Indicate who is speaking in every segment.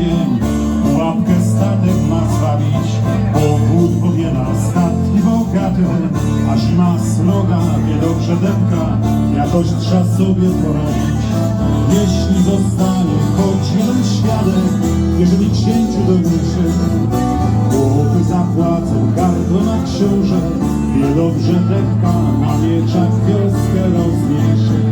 Speaker 1: ogień Pułapkę statek ma zwabić Powód powiela statki bogate. A zima sroga wie dobrze depka Jakoś trzeba sobie poradzić. Jeśli zostanie choć jeden świadek Jeżeli księciu doniczy Chłopy zapłacą gardło na książę Wie dobrze depka na mieczach wioskę rozmieszy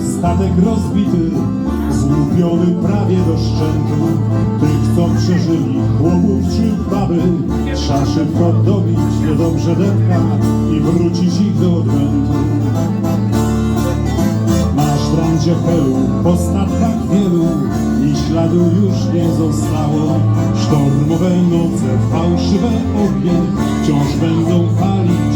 Speaker 1: statek rozbity, złupiony prawie do szczętu. Tych, co przeżyli, chłopów czy baby, trzeba szybko dobić niedobrze depka i wrócić ich do odmętu. Na sztrandzie Helu po statkach wielu i śladu już nie zostało. Sztormowe noce, fałszywe ognie wciąż będą palić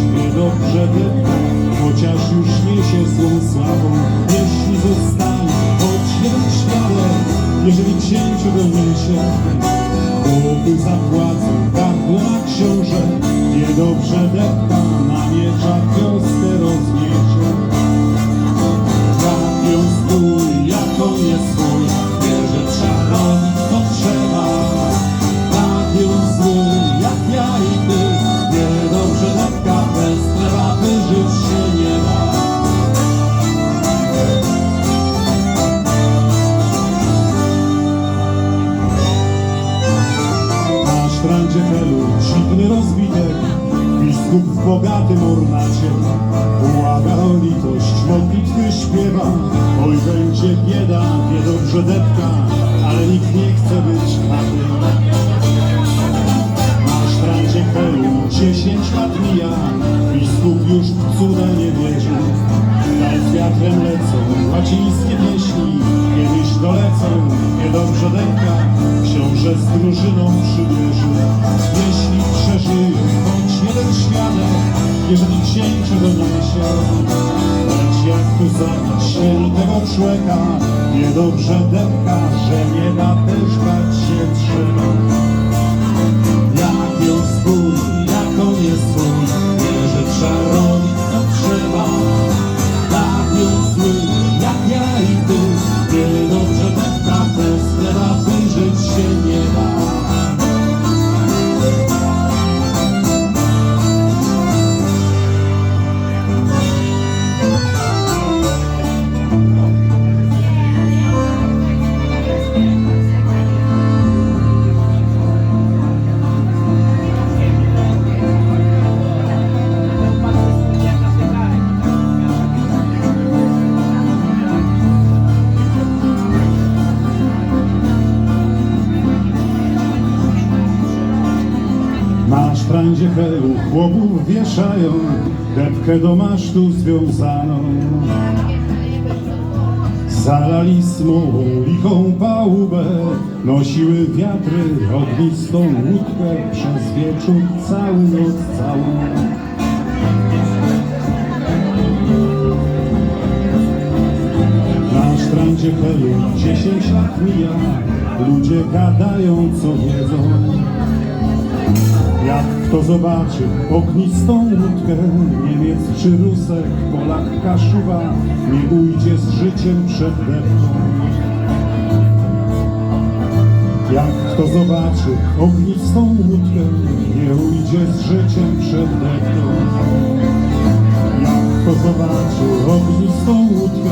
Speaker 1: jeżeli księciu doniesie, chłopy zapłacą gardło na książę, niedobrze depka na mieczach wioskę Sztrandzie Helu dziwny rozbitek, biskup w bogatym ornacie. Błaga o litość, modlitwy śpiewa, oj będzie bieda, wie dobrze depka, ale nikt nie chce być chaty. Na sztrandzie Helu dziesięć lat mija, biskup już w cuda nie wierzy. Z wiatrem lecą łacińskie pieśni, kiedyś dolecą, niedobrze dęka, książę z drużyną przybierze. Jeśli przeżyje choć jeden świadek, jeżeli księciu doniesie, lecz jak tu zabrać świętego człowieka, niedobrze dęka, że nie da też bać się trzeba. Sztrandzie Helu chłopów wieszają, depkę do masztu związaną. Zalali smołą lichą pałubę, nosiły wiatry ognistą łódkę przez wieczór cały noc całą. Na sztrandzie Helu dziesięć lat mija, ludzie gadają co wiedzą. Kto zobaczy. Ognistą łódkę, Niemiec czy Rusek, Polak, Kaszuba, nie ujdzie z życiem przed depką. Jak kto zobaczy? Ognistą łódkę, nie ujdzie z życiem przed depką. Jak kto zobaczy? Ognistą łódkę,